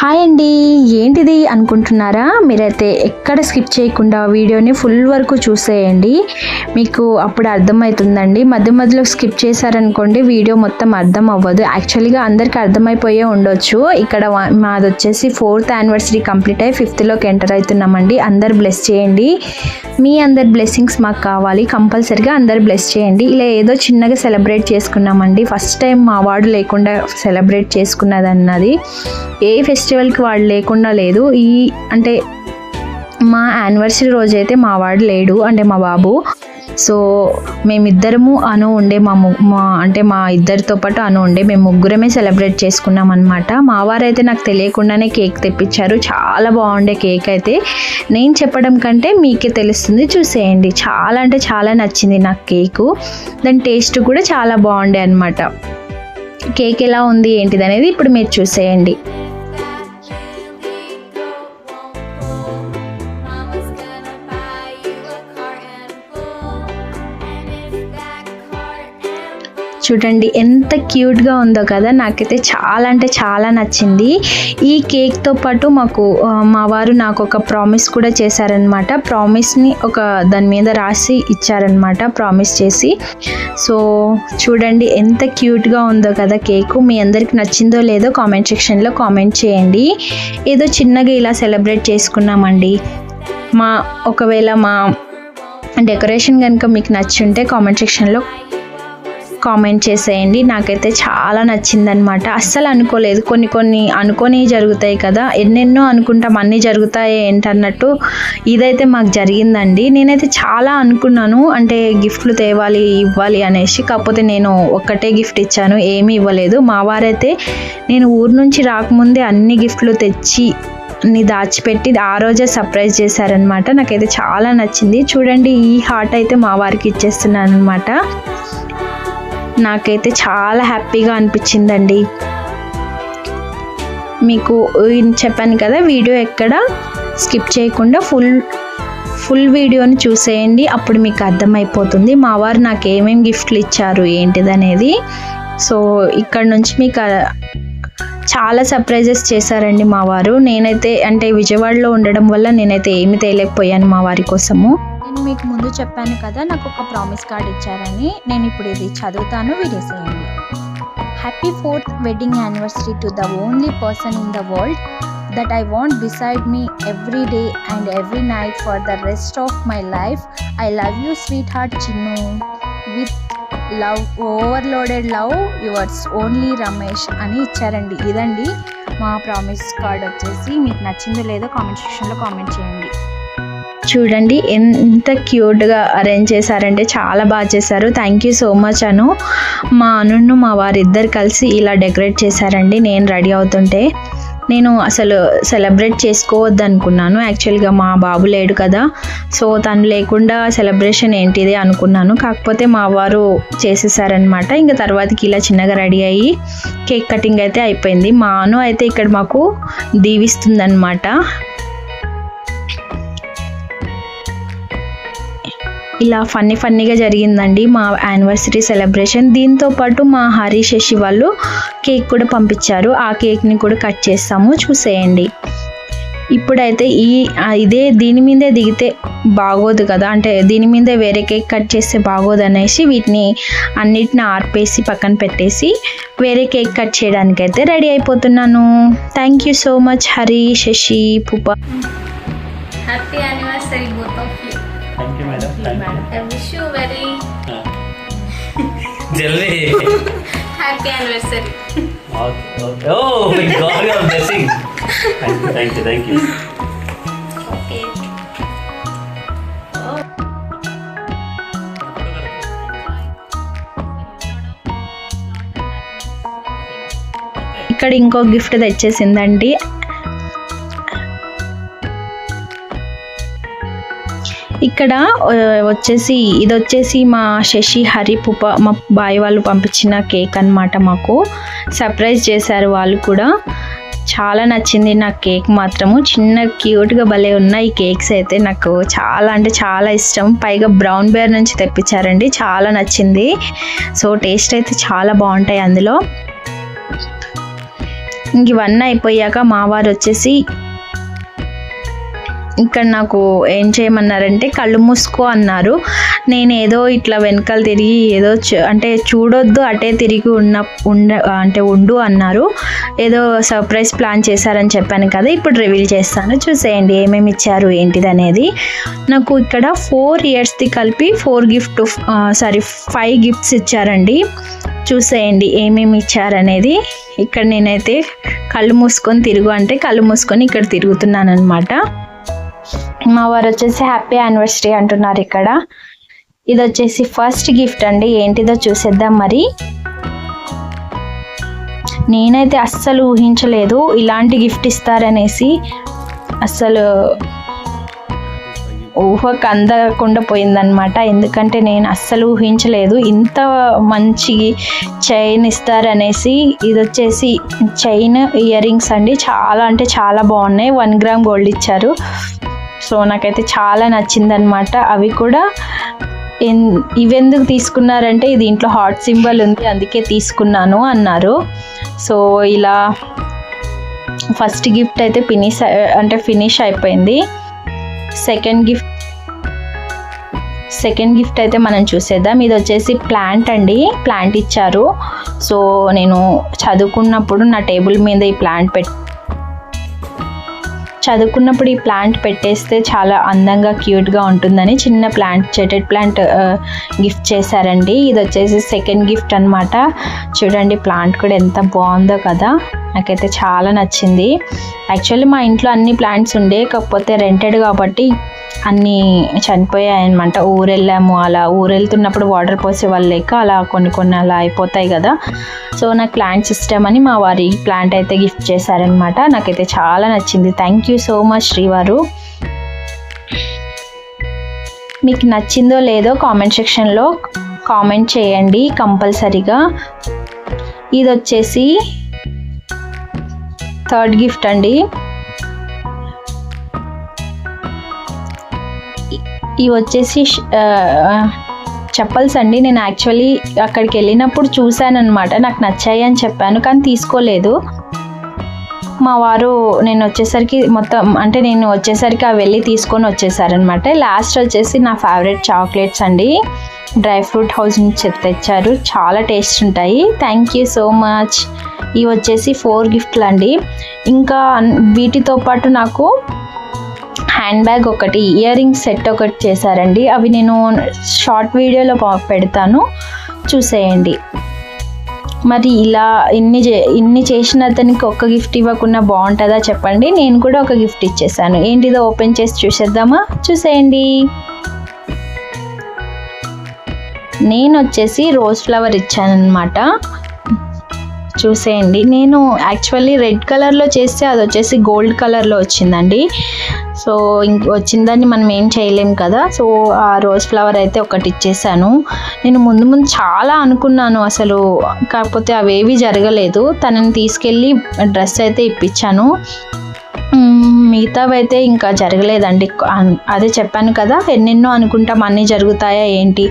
Hi అండి. ఏంటిది అనుకుంటున్నారా? మీరైతే ఎక్కడ స్కిప్ చేయకుండా వీడియోని ఫుల్ వరకు చూసేయండి. మీకు అప్పుడు అర్థమవుతుందండి. మధ్య మధ్యలో స్కిప్ చేశారనుకోండి వీడియో మొత్తం అర్థం అవ్వదు యాక్చువల్గా అందరికీ అర్థమైపోయే ఉండొచ్చు. ఇక్కడ మాది వచ్చేసి ఫోర్త్ యానివర్సరీ కంప్లీట్ అయ్యి ఫిఫ్త్లోకి ఎంటర్ అవుతున్నామండి. అందరు బ్లెస్ చేయండి. మీ అందరి బ్లెస్సింగ్స్ మాకు కావాలి. కంపల్సరిగా అందరు బ్లెస్ చేయండి. ఇలా ఏదో చిన్నగా సెలబ్రేట్ చేసుకున్నామండి. ఫస్ట్ టైం మా వార్డు లేకుండా సెలబ్రేట్ చేసుకున్నది అన్నది ఏ ఫెస్టివల్కి వాడు లేకుండా లేదు. ఈ అంటే మా యానివర్సరీ రోజు అయితే మా వాడు లేడు అంటే మా బాబు. సో మేమిద్దరము అను ఉండే మా మా అంటే మా ఇద్దరితో పాటు అను ఉండే. మేము ముగ్గురమే సెలబ్రేట్ చేసుకున్నాం అనమాట మా వారైతే నాకు తెలియకుండానే కేక్ తెప్పించారు. చాలా బాగుండే కేక్ అయితే. నేను చెప్పడం కంటే మీకే తెలుస్తుంది. చూసేయండి. చాలా అంటే చాలా నచ్చింది నాకు కేకు. దాని టేస్ట్ కూడా చాలా బాగుండే అనమాట కేక్ ఎలా ఉంది ఏంటిది అనేది ఇప్పుడు మీరు చూసేయండి. చూడండి ఎంత క్యూట్గా ఉందో కదా. నాకైతే చాలా అంటే చాలా నచ్చింది. ఈ కేక్తో పాటు మాకు మా వారు నాకు ఒక ప్రామిస్ కూడా చేశారనమాట ప్రామిస్ని ఒక దాని మీద రాసి ఇచ్చారనమాట ప్రామిస్ చేసి. సో చూడండి ఎంత క్యూట్గా ఉందో కదా కేకు. మీ అందరికి నచ్చిందో లేదో కామెంట్ సెక్షన్లో కామెంట్ చేయండి. ఏదో చిన్నగా ఇలా సెలబ్రేట్ చేసుకున్నామండి. మా ఒకవేళ మా డెకరేషన్ కనుక మీకు నచ్చుంటే కామెంట్ సెక్షన్లో కామెంట్ చేసేయండి. నాకైతే చాలా నచ్చిందనమాట అస్సలు అనుకోలేదు. కొన్ని కొన్ని అనుకొని జరుగుతాయి కదా. ఎన్నెన్నో అనుకుంటాం. అన్నీ జరుగుతాయి ఏంటన్నట్టు ఇదైతే మాకు జరిగిందండి. నేనైతే చాలా అనుకున్నాను. అంటే గిఫ్ట్లు తేవాలి ఇవ్వాలి అనేసి. కాకపోతే నేను ఒక్కటే గిఫ్ట్ ఇచ్చాను. ఏమీ ఇవ్వలేదు. మా వారైతే నేను ఊరు నుంచి రాకముందే అన్ని గిఫ్ట్లు తెచ్చి ని దాచిపెట్టి ఆ రోజే సర్ప్రైజ్ చేశారనమాట నాకైతే చాలా నచ్చింది. చూడండి ఈ హార్ట్ అయితే మా వారికి ఇచ్చేస్తున్నాను అనమాట నాకైతే చాలా హ్యాపీగా అనిపించిందండి. మీకు చెప్పాను కదా వీడియో ఎక్కడ స్కిప్ చేయకుండా ఫుల్ ఫుల్ వీడియోని చూసేయండి అప్పుడు మీకు అర్థమైపోతుంది. మా వారు నాకు ఏమేమి గిఫ్ట్లు ఇచ్చారు ఏంటిదనేది. సో ఇక్కడ నుంచి మీకు చాలా సర్ప్రైజెస్ చేశారండి మా వారు. నేనైతే అంటే విజయవాడలో ఉండడం వల్ల నేనైతే ఏమి తేలేకపోయాను మా వారి కోసము. నేను మీకు ముందు చెప్పాను కదా నాకు ఒక ప్రామిస్ కార్డ్ ఇచ్చారని. నేను ఇప్పుడు ఇది చదువుతాను వినేసేయండి happy fourth wedding anniversary to the only person in the world that I want beside me every day and every night for the rest of my life I love you sweetheart Chinnu with love overloaded love yours only Ramesh అని ఇచ్చారండి. ఇదండి మా promise card వచ్చేసి. మీకు నచ్చిందో లేదో comment సెక్షన్లో comment చేయండి. చూడండి ఎంత క్యూట్గా అరేంజ్ చేశారంటే చాలా బాగా చేశారు. Thank you so much Anu. మా అనును మా వారిద్దరు కలిసి ఇలా డెకరేట్ చేశారండి. నేను రెడీ అవుతుంటే. నేను అసలు సెలబ్రేట్ చేసుకోవద్దు అనుకున్నాను యాక్చువల్గా మా బాబు లేడు కదా. సో తను లేకుండా సెలబ్రేషన్ ఏంటిది అనుకున్నాను. కాకపోతే మా వారు చేసేసారనమాట ఇంకా తర్వాతకి ఇలా చిన్నగా రెడీ అయ్యి కేక్ కటింగ్ అయితే అయిపోయింది. మా అను అయితే ఇక్కడ మాకు దీవిస్తుందనమాట ఇలా ఫన్నీ ఫన్నీగా జరిగిందండి మా యానివర్సరీ సెలబ్రేషన్ దీంతో పాటు మా హరి శశి వాళ్ళు కేక్ కూడా పంపించారు. ఆ కేక్ని కూడా కట్ చేస్తాము. చూసేయండి. ఇప్పుడైతే ఈ ఇదే దీని మీదే దిగితే బాగోదు కదా. అంటే దీని మీదే వేరే కేక్ కట్ చేస్తే బాగోదు అనేసి వీటిని అన్నిటిని ఆర్పేసి పక్కన పెట్టేసి వేరే కేక్ కట్ చేయడానికి అయితే రెడీ అయిపోతున్నాను. Thank you so much Hari Sashi పుప happy anniversary. Thank you madam జల్దీ. Okay oh my god your blessing thank you thank you thank you Okay. ఇక్కడ ఇంకో గిఫ్ట్ తెచ్చేసిందండి. ఇక్కడ వచ్చేసి ఇది వచ్చేసి మా శశి హరి పుప మా బాయ్ వాళ్ళు పంపించిన కేక్ అన్నమాట మాకు. సర్ప్రైజ్ చేశారు వాళ్ళు కూడా. చాలా నచ్చింది నాకు కేక్ మాత్రము. చిన్న క్యూట్గా భలే ఉన్నాయి ఈ కేక్స్ అయితే నాకు. చాలా అంటే చాలా ఇష్టం. పైగా బ్రౌన్ బేర్ నుంచి తెప్పించారండి. చాలా నచ్చింది. సో టేస్ట్ అయితే చాలా బాగుంటాయి అందులో. ఇంక ఇవన్నీ అయిపోయాక మా వారు వచ్చేసి ఇక్కడ నాకు ఏం చేయమన్నారంటే కళ్ళు మూసుకో అన్నారు. నేను ఏదో ఇట్లా వెనకాల తిరిగి ఏదో అంటే చూడొద్దు అటే తిరిగి ఉన్న ఉండ అంటే ఉండు అన్నారు. ఏదో సర్ప్రైజ్ ప్లాన్ చేశారని చెప్పాను కదా ఇప్పుడు రివీల్ చేస్తాను. చూసేయండి ఏమేమి ఇచ్చారు ఏంటిది అనేది నాకు ఇక్కడ ఫోర్ ఇయర్స్ది కలిపి four gift sorry five gifts ఇచ్చారండి. చూసేయండి ఏమేమి ఇచ్చారనేది. ఇక్కడ నేనైతే కళ్ళు మూసుకొని తిరుగు అంటే కళ్ళు మూసుకొని ఇక్కడ తిరుగుతున్నాను అనమాట మా వారు వచ్చేసి హ్యాపీ యానివర్సరీ అంటున్నారు ఇక్కడ. ఇది వచ్చేసి ఫస్ట్ గిఫ్ట్ అండి. ఏంటిదో చూసేద్దాం మరి. నేనైతే అస్సలు ఊహించలేదు ఇలాంటి గిఫ్ట్ ఇస్తారనేసి. అస్సలు ఊహకు అందకుండా పోయిందనమాట ఎందుకంటే నేను అస్సలు ఊహించలేదు ఇంత మంచి చైన్ ఇస్తారనేసి. ఇది వచ్చేసి చైన్ ఇయర్ రింగ్స్ అండి. చాలా అంటే చాలా బాగున్నాయి. వన్ గ్రామ్ గోల్డ్ ఇచ్చారు. సో నాకైతే చాలా నచ్చిందనమాట అవి కూడా ఎన్- ఇవెందుకు తీసుకున్నారంటే ఇది ఇంట్లో హాట్ సింబల్ ఉంది అందుకే తీసుకున్నాను అన్నారు. సో ఇలా ఫస్ట్ గిఫ్ట్ అయితే ఫినిష్ అంటే ఫినిష్ అయిపోయింది. సెకండ్ గిఫ్ట్ సెకండ్ గిఫ్ట్ అయితే మనం చూసేద్దాం. ఇది వచ్చేసి ప్లాంట్ అండి ప్లాంట్ ఇచ్చారు. సో నేను చదువుకున్నప్పుడు నా టేబుల్ మీద ఈ ప్లాంట్ పెట్ చదువుకున్నప్పుడు ఈ ప్లాంట్ పెట్టేస్తే చాలా అందంగా క్యూట్గా ఉంటుందని చిన్న ప్లాంట్ చెటెడ్ ప్లాంట్ గిఫ్ట్ చేశారండి. ఇది వచ్చేసి సెకండ్ గిఫ్ట్ అన్నమాట. చూడండి ప్లాంట్ కూడా ఎంత బాగుందో కదా. నాకైతే చాలా నచ్చింది. యాక్చువల్లీ మా ఇంట్లో అన్ని ప్లాంట్స్ ఉండే కాకపోతే రెంటెడ్ కాబట్టి అన్నీ చనిపోయాయి అనమాట ఊరెళ్ళాము అలా ఊరెళ్తున్నప్పుడు వాటర్ పోసే వాళ్ళు లేక అలా కొన్ని కొన్ని అలా అయిపోతాయి కదా. సో నాకు ప్లాంట్స్ ఇష్టమని మా వారి ప్లాంట్ అయితే గిఫ్ట్ చేశారనమాట నాకైతే చాలా నచ్చింది. థ్యాంక్ యూ సో మచ్ శ్రీవారు. మీకు నచ్చిందో లేదో కామెంట్ సెక్షన్లో కామెంట్ చేయండి కంపల్సరీగా. ఇది వచ్చేసి థర్డ్ గిఫ్ట్ అండి. ఇవి వచ్చేసి చెప్పల్స్ అండి. నేను యాక్చువల్లీ అక్కడికి వెళ్ళినప్పుడు చూశాను అనమాట నాకు నచ్చాయి అని చెప్పాను కానీ తీసుకోలేదు. మా వారు నేను వచ్చేసరికి మొత్తం అంటే నేను వచ్చేసరికి అవి వెళ్ళి తీసుకొని వచ్చేసారనమాట. లాస్ట్ వచ్చేసి నా ఫేవరెట్ చాక్లెట్స్ అండి. డ్రై ఫ్రూట్ హౌస్ నుంచి తెచ్చారు. చాలా టేస్ట్ ఉంటాయి. థ్యాంక్ యూ సో మచ్ ఇవి వచ్చేసి ఫోర్ గిఫ్ట్లు అండి. ఇంకా వీటితో పాటు నాకు హ్యాండ్ బ్యాగ్ ఒకటి ఇయర్ రింగ్ సెట్ ఒకటి చేశారండి. అవి నేను షార్ట్ వీడియోలో పా- పెడతాను. చూసేయండి. మరి ఇలా ఇన్ని చే- ఇన్ని చేసిన అతనికి ఒక్క గిఫ్ట్ ఇవ్వకుండా బాగుంటుందా చెప్పండి. నేను కూడా ఒక గిఫ్ట్ ఇచ్చేసాను. ఏంటిదో ఓపెన్ చేసి చూసేద్దామా? చూసేయండి. నేను వచ్చేసి రోజ్ ఫ్లవర్ ఇచ్చానమాట చూసేయండి. నేను యాక్చువల్లీ రెడ్ కలర్లో చేస్తే అది వచ్చేసి గోల్డ్ కలర్లో వచ్చిందండి. సో ఇంక వచ్చిందని మనం ఏం చేయలేం కదా. సో ఆ రోజ్ ఫ్లవర్ అయితే ఒకటి ఇచ్చేసాను. నేను ముందు ముందు చాలా అనుకున్నాను అసలు. కాకపోతే అవేవి జరగలేదు. తనని తీసుకెళ్ళి డ్రెస్ అయితే ఇప్పించాను. మిగతావైతే ఇంకా జరగలేదండి. అన్- అదే చెప్పాను కదా ఎన్నెన్నో అనుకుంటాం అన్నీ జరుగుతాయా ఏంటి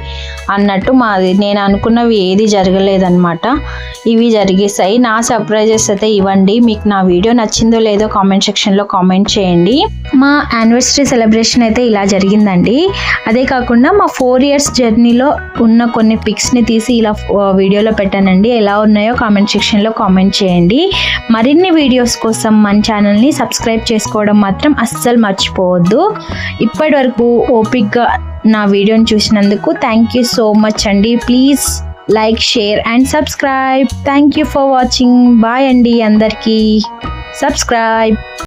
అన్నట్టు మాది నేను అనుకున్నవి ఏది జరగలేదన్నమాట. ఇవి జరిగేసాయి. నా సర్ప్రైజెస్ అయితే ఇవ్వండి. మీకు నా వీడియో నచ్చిందో లేదో కామెంట్ సెక్షన్లో కామెంట్ చేయండి. మా యానివర్సరీ సెలబ్రేషన్ అయితే ఇలా జరిగిందండి. అదే కాకుండా మా ఫోర్ ఇయర్స్ జర్నీలో ఉన్న కొన్ని పిక్స్ని తీసి ఇలా వీడియోలో పెట్టానండి. ఎలా ఉన్నాయో కామెంట్ సెక్షన్లో కామెంట్ చేయండి. మరిన్ని వీడియోస్ కోసం మన ఛానల్ని సబ్స్క్రైబ్ చేసుకోవడం మాత్రం అస్సలు మర్చిపోవద్దు. ఇప్పటి వరకు ఓపిక్గా నా వీడియోని చూసినందుకు థ్యాంక్ యూ సో మచ్ అండి. Please like share and subscribe thank you for watching bye అండి అందరికీ. సబ్స్క్రైబ్